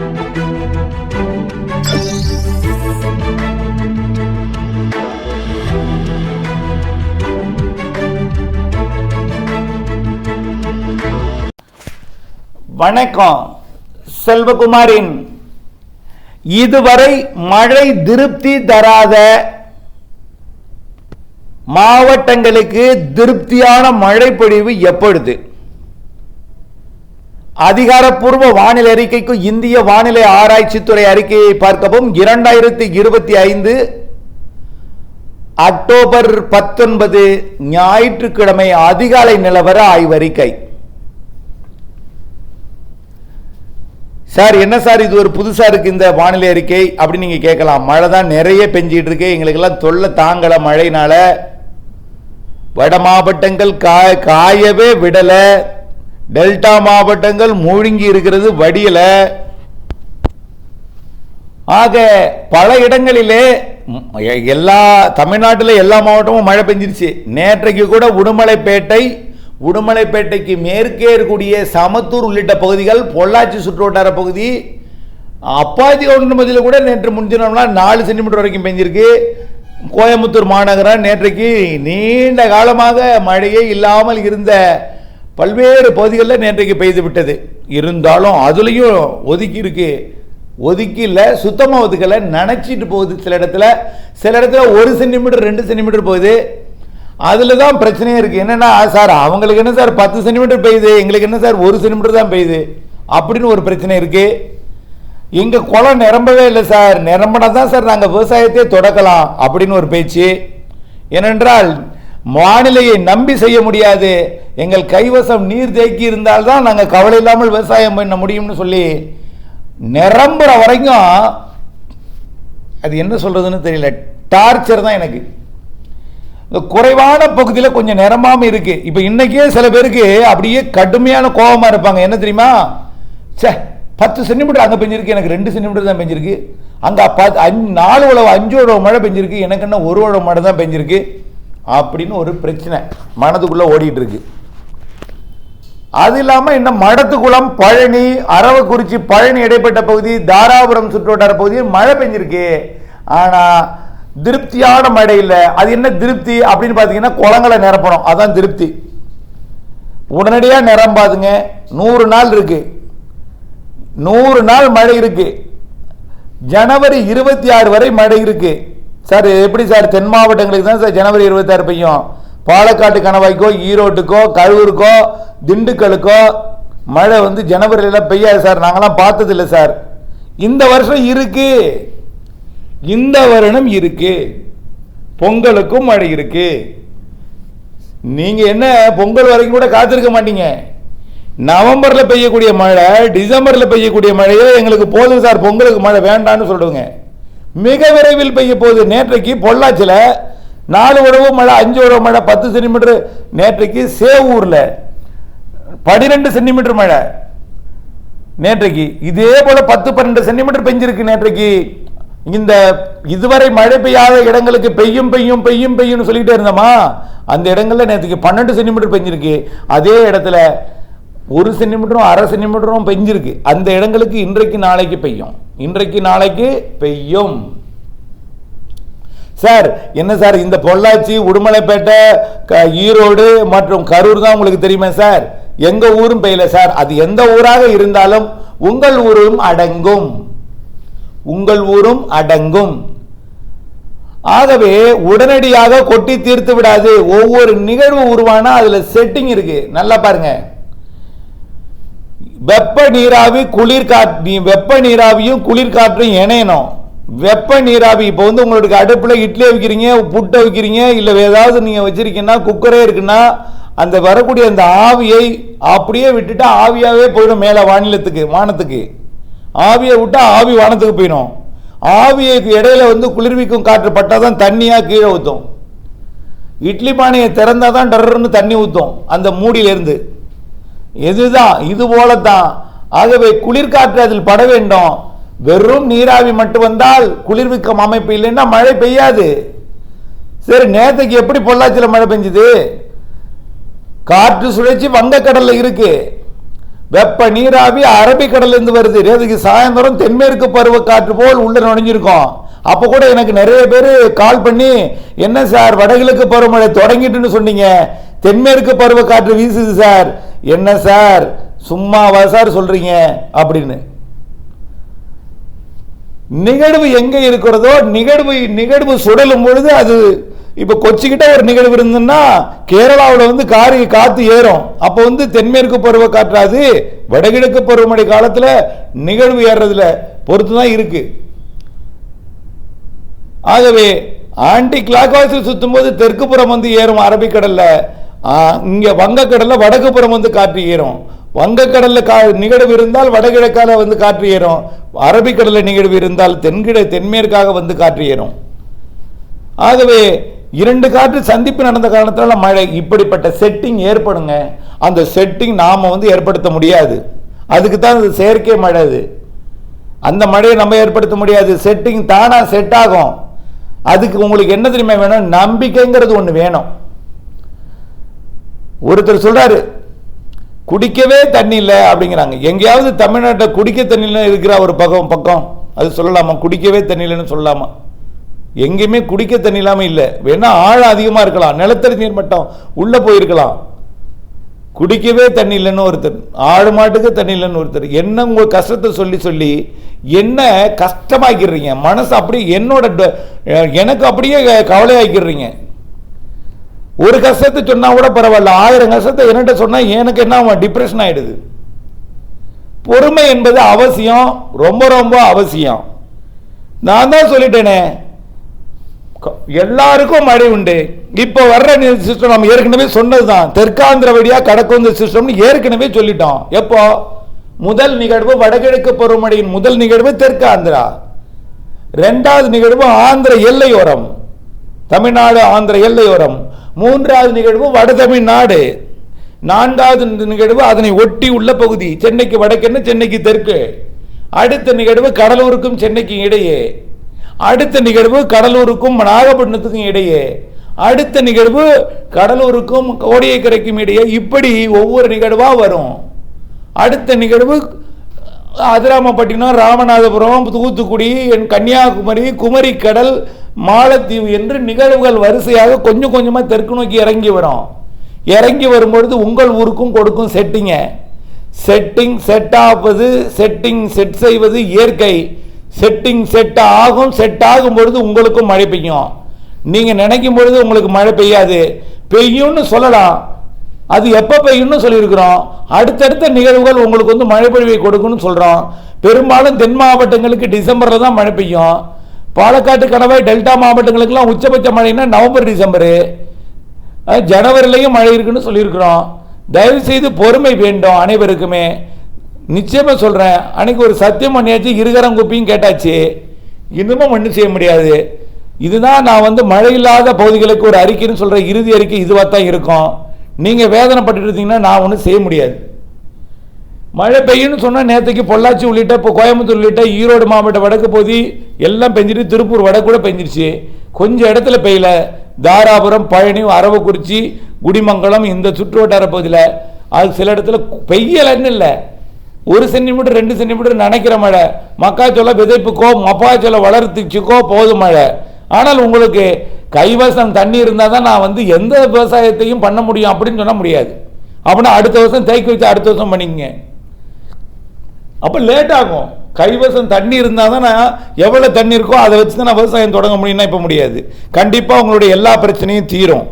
வணக்கம் செல்வகுமாரின். இதுவரை மழை திருப்தி தராத மாவட்டங்களுக்கு திருப்தியான மழை பொழிவு எப்பொழுது? அதிகாரப்பூர்வ வானிலை அறிக்கைக்கு இந்திய வானிலை ஆராய்ச்சித்துறை அறிக்கையை பார்க்கவும் இரண்டாயிரத்தி இருபத்தி ஐந்து அக்டோபர் பத்தொன்பது ஞாயிற்றுக்கிழமை அதிகாலை நிலவர ஆய்வறிக்கை சார் என்ன சார் இது ஒரு புதுசாக இருக்குது இந்த வானிலை அறிக்கை? அப்படின்னு நீங்கள் கேட்கலாம். மழை தான் நிறைய பெஞ்சிகிட்டு இருக்கு. எங்களுக்கெல்லாம் தொல்லை தாங்கலை மழையினால். வட மாவட்டங்கள் கா காயவே விடலை. டெல்டா மாவட்டங்கள் மூழ்கி இருக்கிறது வடியல. ஆக பல இடங்களிலே எல்லா தமிழ்நாட்டில் எல்லா மாவட்டமும் மழை பெஞ்சிருச்சு. நேற்றைக்கு கூட உடுமலைப்பேட்டை உடுமலைப்பேட்டைக்கு மேற்கே இருக்கக்கூடிய சமத்தூர் உள்ளிட்ட பகுதிகள் பொள்ளாச்சி சுற்றுவட்டார பகுதி அப்பாதி ஒன்றுமதியில் கூட நேற்று முன்தினம்னா நாலு சென்டிமீட்டர் வரைக்கும் பெஞ்சிருக்கு. கோயம்புத்தூர் மாநகரம் நேற்றைக்கு நீண்ட காலமாக மழையே இல்லாமல் இருந்த பல்வேறு பகுதிகளில் நேற்றைக்கு பெய்து விட்டது. இருந்தாலும் அதுலேயும் ஒதுக்கி இருக்கு ஒதுக்கியில் சுத்தமாக ஒதுக்கலை. நினச்சிட்டு போகுது சில இடத்துல. சில இடத்துல ஒரு சென்டிமீட்டர் ரெண்டு சென்டிமீட்டர் போகுது. அதில் தான் பிரச்சனையே இருக்குது என்னென்னா சார் அவங்களுக்கு என்ன சார் பத்து சென்டிமீட்டர் பெய்யுது. எங்களுக்கு என்ன சார் ஒரு சென்டிமீட்டர் தான் பெய்யுது. அப்படின்னு ஒரு பிரச்சனை இருக்குது எங்கள் குளம் நிரம்பவே இல்லை சார். நிரம்பினா தான் சார் நாங்கள் விவசாயத்தை தொடக்கலாம் அப்படின்னு ஒரு பேச்சு. ஏனென்றால் வானிலையை நம்பி செய்ய முடியாது. எங்கள் கைவசம் நீர் தேக்கி இருந்தால்தான் நாங்கள் கவலை இல்லாமல் விவசாயம் பண்ண முடியும்னு சொல்லி நிரம்புற வரைக்கும் அது என்ன சொல்கிறதுன்னு தெரியல. டார்ச்சர் தான் எனக்கு. இந்த குறைவான பகுதியில் கொஞ்சம் நிரம்பாமல் இருக்குது இப்போ இன்றைக்கே சில பேருக்கு அப்படியே கடுமையான கோபமாக இருப்பாங்க. என்ன தெரியுமா? ச்சே பத்து சென்டிமீட்டர் அங்கே பெஞ்சிருக்கு. எனக்கு ரெண்டு சென்டிமீட்டர் தான் பெஞ்சிருக்கு. அங்கே பத்து அஞ்சு நாலு உழவு அஞ்சு உழவு மழை பெஞ்சிருக்கு. எனக்கு என்ன ஒரு உழவு மழை தான் பெஞ்சிருக்கு. அப்படின்னு ஒரு பிரச்சனை மனதுக்குள்ளே ஓடிட்டு இருக்கு அது இல்லாமல் இன்னும் மடத்துக்குளம் பழனி அரவக்குறிச்சி பழனி இடைப்பட்ட பகுதி தாராபுரம் சுற்றுவட்டார பகுதியில் மழை பெஞ்சிருக்கு. ஆனால் திருப்தியான மழை இல்லை. அது என்ன திருப்தி அப்படின்னு பார்த்தீங்கன்னா குளங்களை நிரப்பணும். அதான் திருப்தி. உடனடியாக நிரம்பாதுங்க நூறு நாள் இருக்கு. நூறு நாள் மழை இருக்கு. ஜனவரி இருபத்தி ஆறு வரை மழை இருக்குது சார் எப்படி சார் தென் மாவட்டங்களுக்கு தான் சார் ஜனவரி இருபத்தாறு பெய்யும்? பாலக்காட்டு கணவாய்க்கோ ஈரோட்டுக்கோ கரூருக்கோ திண்டுக்கலுக்கோ மழை வந்து ஜனவரியில் பெய்யாது சார். நாங்களாம் பார்த்தது இல்லை சார். இந்த வருஷம் இருக்கு. இந்த வருடம் இருக்கு. பொங்கலுக்கும் மழை இருக்கு. நீங்க என்ன பொங்கல் வரைக்கும் கூட காத்திருக்க மாட்டீங்க. நவம்பர்ல பெய்யக்கூடிய மழை டிசம்பர்ல பெய்யக்கூடிய மழையே எங்களுக்கு போதும் சார். பொங்கலுக்கு மழை வேண்டாம்னு சொல்லுவேங்க மிக விரைவில் பெய்ய போகுது. நேற்றைக்கு பொள்ளாச்சியில் நாலு உடவு மழை அஞ்சு உழவு மழை பத்து சென்டிமீட்டர். நேற்றைக்கு சேவூரில் பன்னிரெண்டு சென்டிமீட்டர் மழை. நேற்றைக்கு இதே போல் பத்து பன்னெண்டு சென்டிமீட்டர் பெஞ்சிருக்கு நேற்றைக்கு. இந்த இதுவரை மழை பெய்யாத இடங்களுக்கு பெய்யும் பெய்யும் பெய்யும் பெய்யும்னு சொல்லிகிட்டே இருந்தோமா? அந்த இடங்களில் நேற்றுக்கு பன்னெண்டு சென்டிமீட்டர் பெஞ்சிருக்கு. அதே இடத்துல ஒரு சென்டிமீட்டரும் அரை சென்டிமீட்டரும் பெஞ்சிருக்கு. அந்த இடங்களுக்கு இன்றைக்கு நாளைக்கு பெய்யும். இன்றைக்கு நாளைக்கு பெய்யும். சார் என்ன சார் இந்த பொள்ளாச்சி உடுமலைப்பேட்டை க- ஈரோடு மற்றும் கரூர் தான் உங்களுக்கு தெரியுமா சார்? எங்க ஊரும் பெய்யல சார். அது எந்த ஊராக இருந்தாலும் உங்கள் ஊரும் அடங்கும். உங்கள் ஊரும் அடங்கும். ஆகவே உடனடியாக கொட்டி தீர்த்து விடாது. ஒவ்வொரு நிகழ்வு உருவானா அதுல செட்டிங் இருக்கு. நல்லா பாருங்க. வெப்ப நீராவி குளிர் காற்று வெப்ப நீராவியும் குளிர்காற்றும் இணையணும். வெப்ப நீராவி இப்போ வந்து உங்களுக்கு அடுப்பில் இட்லி வைக்கிறீங்க புட்டை வைக்கிறீங்க இல்லை ஏதாவது நீங்கள் வச்சுருக்கீங்கன்னா குக்கரே இருக்குன்னா அந்த வரக்கூடிய அந்த ஆவியை அப்படியே விட்டுட்டு ஆவியாகவே போயிடும் மேலே வானிலத்துக்கு வானத்துக்கு. ஆவியை விட்டால் ஆவி வானத்துக்கு போயிடும். ஆவியைக்கு இடையில வந்து குளிர்விக்கும் காற்று பட்டால் தான் தண்ணியாக கீழே ஊற்றும் இட்லி பானையை திறந்தால் தான் டர்ன்னு தண்ணி ஊற்றும் அந்த மூடியிலேருந்து. இதுதான் இது போலத்தான். ஆகவே குளிர்காற்று அதில் பட வேண்டும். வெறும் நீராவி மட்டும் வந்தால் குளிர்விக்கும் அமைப்பு இல்லைன்னா மழை பெய்யாது. சரி நேற்றுக்கு எப்படி பொள்ளாச்சியில் மழை பெஞ்சுது? காற்று சுழற்சி வங்கக்கடலில் இருக்கு. வெப்ப நீராவி அரபிக்கடல்ல இருந்து வருது. நேற்றுக்கு சாயந்தரம் தென்மேற்கு பருவ காற்று போல் உள்ள நுழைஞ்சிருக்கோம். அப்போ கூட எனக்கு நிறைய பேர் கால் பண்ணி என்ன சார் வடகிழக்கு பருவமழை தொடங்கிட்டுன்னு சொன்னீங்க. தென்மேற்கு பருவ காற்று வீசுது சார். என்ன சார்? சும்மாவா சார் சொல்றீங்க? அப்படின்னு. நிகழ்வு எங்க இருக்கிறதோ நிகழ்வு நிகழ்வு சுடலும் பொழுது அது இப்ப கொச்சிக்கிட்ட ஒரு நிகழ்வு இருந்ததுன்னா கேரளாவில் வந்து காரி காத்து ஏறும். அப்போ வந்து தென்மேற்கு பருவ காற்றாது வடகிழக்கு பருவமழை காலத்துல நிகழ்வு ஏறுறதுல பொறுத்து தான் இருக்கு. ஆகவே ஆன்டி கிளாக் வாய்ஸில் சுற்றும் போது தெற்கு புறம் வந்து ஏறும் அரபிக்கடலில் இங்கே வங்கக்கடலில் வடக்கு புறம் வந்து காற்று ஏறும். வங்கக்கடலில் கா நிகழ்வு இருந்தால் வடகிழக்கால வந்து காற்று ஏறும். அரபிக்கடலில் நிகழ்வு இருந்தால் தென்கிழ தென்மேற்காக வந்து காற்று ஏறும். ஆகவே இரண்டு காற்று சந்திப்பு நடந்த காரணத்தினால மழை இப்படிப்பட்ட செட்டிங் ஏற்படுங்க. அந்த செட்டிங் நாம் வந்து ஏற்படுத்த முடியாது. அதுக்கு தான் அது செயற்கை மழை அது. அந்த மழையை நம்ம ஏற்படுத்த முடியாது. செட்டிங் தானாக செட் ஆகும். அதுக்கு உங்களுக்கு என்ன தெரியுமா வேணும்? நம்பிக்கைங்கிறது ஒன்று வேணும். ஒருத்தர் சொல்றாரு குடிக்கவே தண்ணி இல்லை அப்படிங்கிறாங்க. எங்கேயாவது தமிழ்நாட்டில் குடிக்க தண்ணி இல்லை இருக்கிற ஒரு பக்கம் பக்கம். அது சொல்லலாமா? குடிக்கவே தண்ணி இல்லைன்னு சொல்லலாமா? எங்கேயுமே குடிக்க தண்ணி இல்லாமல் இல்லை. வேணா ஆழம் அதிகமாக இருக்கலாம். நிலத்தடி நீர் மட்டம் உள்ளே போயிருக்கலாம். குடிக்கவே தண்ணி இல்லைன்னு ஒருத்தர் ஆடு மாட்டுக்கு தண்ணி இல்லைன்னு ஒருத்தர். என்ன உங்கள் கஷ்டத்தை சொல்லி சொல்லி என்ன கஷ்டமாக்கிடுறீங்க? மனசு அப்படியே என்னோட ட- எனக்கு அப்படியே கவலையாக்கிடுறீங்க. ஒரு கஷ்டத்தை சொன்னா கூட பரவாயில்ல. ஆயிரம் கஷ்டத்தை என்கிட்ட சொன்னா எனக்கு என்ன டிப்ரெஷன் ஆயிடுது. பொறுமை என்பது அவசியம். ரொம்ப ரொம்ப அவசியம். நான் தான் சொல்லிட்டேனே. எல்லாருக்கும் மழை உண்டு. இப்போ வர்ற சிஸ்டம் நம்ம ஏற்கனவே சொன்னதுதான். தெற்காந்திர வழியாக கடக்குந்த சிஸ்டம்னு ஏற்கனவே சொல்லிட்டோம். எப்போ? முதல் நிகழ்வு வடகிழக்கு பருவமழையின் முதல் நிகழ்வு தெற்கு ஆந்திரா ரெண்டாவது நிகழ்வு ஆந்திர எல்லையோரம். தமிழ்நாடு ஆந்திர எல்லையோரம். மூன்றாவது நிகழ்வு வடதமிழ்நாடு. நான்காவது நிகழ்வு அதனை ஒட்டி உள்ள பகுதி சென்னைக்கு வடக்கென்னு சென்னைக்கு தெற்கு. அடுத்த நிகழ்வு கடலூருக்கும் சென்னைக்கும் இடையே. அடுத்த நிகழ்வு கடலூருக்கும் நாகப்பட்டினத்துக்கும் இடையே. அடுத்த நிகழ்வு கடலூருக்கும் கோடியக்கரைக்கும் இடையே. இப்படி ஒவ்வொரு நிகழ்வாக வரும். அடுத்த நிகழ்வு அதிராமப்பட்டினம் ராமநாதபுரம் தூத்துக்குடி என் கன்னியாகுமரி குமரி கடல் மாலத்தீவு என்று நிகழ்வுகள் வரிசையாக கொஞ்சம் கொஞ்சமாக தெற்கு நோக்கி இறங்கி வரும். இறங்கி வரும்பொழுது உங்கள் ஊருக்கும் கொடுக்கும் செட்டிங்க செட்டிங் செட் ஆவது செட்டிங் செட் செய்வது இயற்கை. செட்டிங் செட் ஆகும் செட் ஆகும் பொழுது உங்களுக்கும் மழை பெய்யும். நீங்கள் நினைக்கும் பொழுது உங்களுக்கு மழை பெய்யாது. பெய்யும்னு சொல்லலாம். அது எப்போ பெய்யும்னு சொல்லியிருக்கிறோம்? அடுத்தடுத்த நிகழ்வுகள் உங்களுக்கு வந்து மழை பொழிவை கொடுக்கும்னு சொல்கிறோம் பெரும்பாலும் தென் மாவட்டங்களுக்கு டிசம்பரில் தான் மழை பெய்யும். பாலக்காட்டு கணவாய் டெல்டா மாவட்டங்களுக்கெல்லாம் உச்சபட்ச மழைன்னா நவம்பர் டிசம்பரு. ஜனவரிலையும் மழை இருக்குன்னு சொல்லியிருக்கிறோம். தயவு செய்து பொறுமை வேண்டும் அனைவருக்குமே. நிச்சயமாக சொல்கிறேன் அன்னைக்கு ஒரு சத்தியம் பண்ணியாச்சு இருகரம் குப்பியும் கேட்டாச்சு. இன்னமும் ஒன்றும் செய்ய முடியாது. இதுதான் நான் வந்து மழை இல்லாத பகுதிகளுக்கு ஒரு அறிக்கைன்னு சொல்கிற இறுதி அறிக்கை இதுவாக தான் இருக்கும். நீங்கள் வேதனைப்பட்டு இருந்தீங்கன்னா நான் ஒன்றும் செய்ய முடியாது. மழை பெய்யும்னு சொன்னால் நேற்றுக்கு பொள்ளாச்சி உள்ளிட்ட இப்போ கோயம்புத்தூர் உள்ளிட்ட ஈரோடு மாவட்ட வடக்கு பகுதி எல்லாம் பெஞ்சிட்டு திருப்பூர் வடக்கு கூட பெஞ்சிருச்சு. கொஞ்சம் இடத்துல பெய்யல. தாராபுரம் பழனி அரவக்குறிச்சி குடிமங்கலம் இந்த சுற்று வட்டார பகுதியில் அது சில இடத்துல பெய்யலைன்னு இல்லை. ஒரு சென்டிமீட்டர் ரெண்டு சென்டிமீட்டர் நினைக்கிற மழை. மக்காச்சோளம் விதைப்புக்கோ மப்பாச்சோளம் வளர்த்துச்சுக்கோ போதும் மழை. ஆனால் உங்களுக்கு கைவசம் தண்ணி இருந்தால் தான் நான் வந்து எந்த விவசாயத்தையும் பண்ண முடியும் அப்படின்னு சொல்ல முடியாது. அப்படின்னா அடுத்த வருஷம் தேய்க்கு வச்சு அடுத்த வருஷம் பண்ணிக்கங்க. அப்போ லேட் ஆகும். கைவசம் தண்ணி இருந்தால் தான் நான் எவ்வளோ தண்ணி இருக்கோ அதை வச்சு தான் நான் விவசாயம் தொடங்க முடியும்னா இப்போ முடியாது. கண்டிப்பாக உங்களுடைய எல்லா பிரச்சனையும் தீரும்.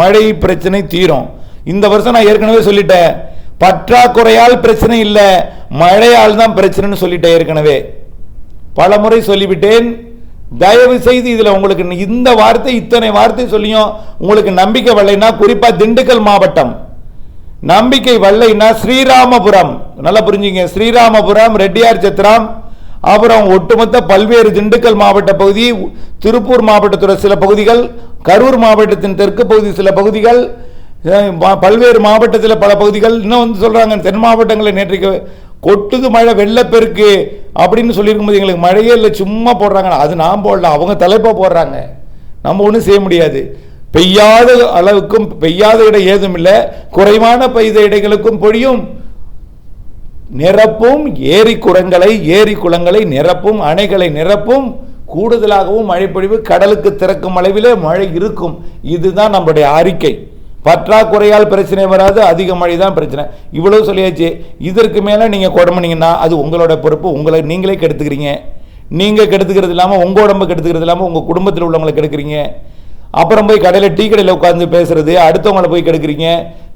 மழை பிரச்சனை தீரும். இந்த வருஷம் நான் ஏற்கனவே சொல்லிட்டேன். பற்றாக்குறையால் பிரச்சனை இல்லை. மழையால் தான் பிரச்சனைன்னு சொல்லிட்டேன் ஏற்கனவே. பல முறை சொல்லிவிட்டேன். தயவு செய்து இதில் உங்களுக்கு இந்த வார்த்தை இத்தனை வார்த்தை சொல்லியும் உங்களுக்கு நம்பிக்கை வரலைன்னா குறிப்பாக திண்டுக்கல் மாவட்டம். நம்பிக்கை வல்லைன்னா ஸ்ரீராமபுரம். நல்லா புரிஞ்சுங்க. ஸ்ரீராமபுரம் ரெட்டியார் சத்திரம் அப்புறம் ஒட்டுமொத்த பல்வேறு திண்டுக்கல் மாவட்ட பகுதி திருப்பூர் மாவட்டத்தோட சில பகுதிகள் கரூர் மாவட்டத்தின் தெற்கு பகுதி சில பகுதிகள் பல்வேறு மாவட்டத்தில் பல பகுதிகள் இன்னும் வந்து சொல்கிறாங்க தென் மாவட்டங்களில் நேற்றைக்கு கொட்டுது மழை வெள்ளப்பெருக்கு அப்படின்னு சொல்லியிருக்கும்போது எங்களுக்கு மழையே இல்லை சும்மா போடுறாங்க. அது நான் போடல அவங்க தலைப்பாக போடுறாங்க. நம்ம ஒன்றும் செய்ய முடியாது. பெய்யாத அளவுக்கும் பெய்யாத இடம் ஏதும் இல்லை. குறைவான பெய்த இடைகளுக்கும் பொழியும். நிரப்பும் ஏரி குளங்களை ஏரி குளங்களை நிரப்பும் அணைகளை நிரப்பும். கூடுதலாகவும் மழைப்பொழிவு கடலுக்கு திறக்கும் அளவிலே மழை இருக்கும். இதுதான் நம்முடைய அறிக்கை. பற்றாக்குறையால் பிரச்சனை வராது அதிக மழை தான் பிரச்சனை. இவ்வளவு சொல்லியாச்சு. இதற்கு மேலே நீங்கள் குடம்புனீங்கன்னா அது உங்களோட பொறுப்பு. உங்களை நீங்களே கெடுத்துக்கிறீங்க. நீங்கள் கெடுத்துக்கிறது இல்லாமல் உங்கள் உடம்பு கெடுத்துக்கிறது இல்லாமல் உங்கள் குடும்பத்தில் உள்ளவங்களை கெடுக்குறீங்க. அப்புறம் போய் கடையில் டீ கடையில் உட்காந்து பேசுறது அடுத்தவங்களை போய் கெடுக்குறீங்க.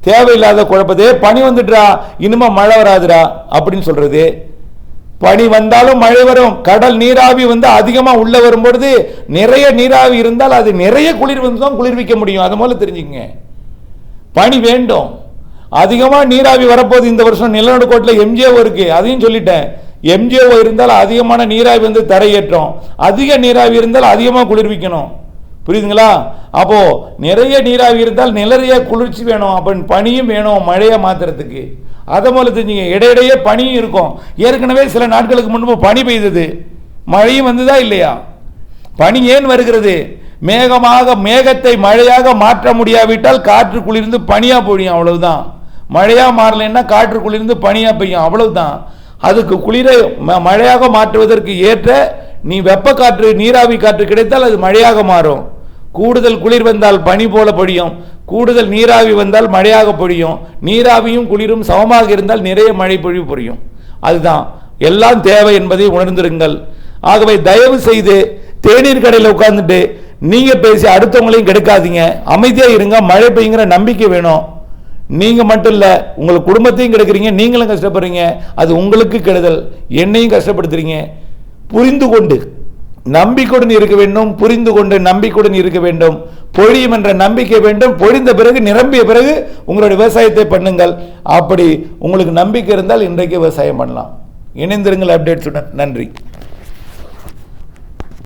தேவையில்லாத குழப்பதே பனி வந்துட்டுடா இனிமே மழை வராதுடா. அப்படின்னு சொல்றது. பனி வந்தாலும் மழை வரும். கடல் நீராவி வந்து அதிகமாக உள்ளே வரும்பொழுது நிறைய நீராவி இருந்தால் அது நிறைய குளிர் வந்து தான் குளிர்விக்க முடியும். அது போல தெரிஞ்சுக்கங்க. பனி வேண்டும். அதிகமாக நீராவி வரப்போகுது இந்த வருஷம் நிலநடுக்கோட்டில் எம்ஜிஓ இருக்கு. அதையும் சொல்லிட்டேன். எம்ஜிஓ இருந்தால் அதிகமான நீராவி வந்து தரையேற்றம். அதிக நீராவி இருந்தால் அதிகமாக குளிர்விக்கணும். புரியுதுங்களா? அப்போ நிறைய நீராவி இருந்தால் நிறைய குளிர்ச்சி வேணும். அப்போ பனியும் வேணும் மழையை மாத்துறதுக்கு. அதை போல தெரிஞ்சுங்க. இடையிடையே பனியும் இருக்கும். ஏற்கனவே சில நாட்களுக்கு முன்பு பனி பெய்தது. மழையும் வந்ததா இல்லையா? பனி ஏன் வருகிறது? மேகமாக மேகத்தை மழையாக மாற்ற முடியாவிட்டால் காற்று குளிர்ந்து பனியாக பொழியும் அவ்வளவுதான். மழையாக மாறலைன்னா காற்று குளிர்ந்து பனியாக பெய்யும் அவ்வளவுதான். அதுக்கு குளிரை ம- மழையாக மாற்றுவதற்கு ஏற்ற நீ வெப்ப காற்று நீராவி காற்று கிடைத்தால் அது மழையாக மாறும். கூடுதல் குளிர் வந்தால் பனி போல பொழியும். கூடுதல் நீராவி வந்தால் மழையாக பொழியும். நீராவியும் குளிரும் சமமாக இருந்தால் நிறைய மழை பொழிவு பொழியும். அதுதான். எல்லாம் தேவை என்பதை உணர்ந்திருங்கள். ஆகவே தயவு செய்து தேநீர் கடையில் உட்கார்ந்துட்டு நீங்க பேசி அடுத்தவங்களையும் கெடுக்காதீங்க. அமைதியா இருங்க. மழை பெய்யுங்கிற நம்பிக்கை வேணும். நீங்க மட்டும் இல்ல உங்கள் குடும்பத்தையும் கெடுக்கிறீங்க. நீங்களும் கஷ்டப்படுறீங்க. அது உங்களுக்கு கெடுதல். என்னையும் கஷ்டப்படுத்துறீங்க. புரிந்து கொண்டு நம்பிக்கையுடன் இருக்க வேண்டும். புரிந்து கொண்டு நம்பிக்கையுடன் இருக்க வேண்டும். பொழியும் என்ற நம்பிக்கை வேண்டும். பொழிந்த பிறகு நிரம்பிய பிறகு உங்களுடைய விவசாயத்தை பண்ணுங்கள். அப்படி உங்களுக்கு நம்பிக்கை இருந்தால் இன்றைக்கு விவசாயம் பண்ணலாம். இணைந்திருங்கள் அப்டேட்ஸுடன் நன்றி.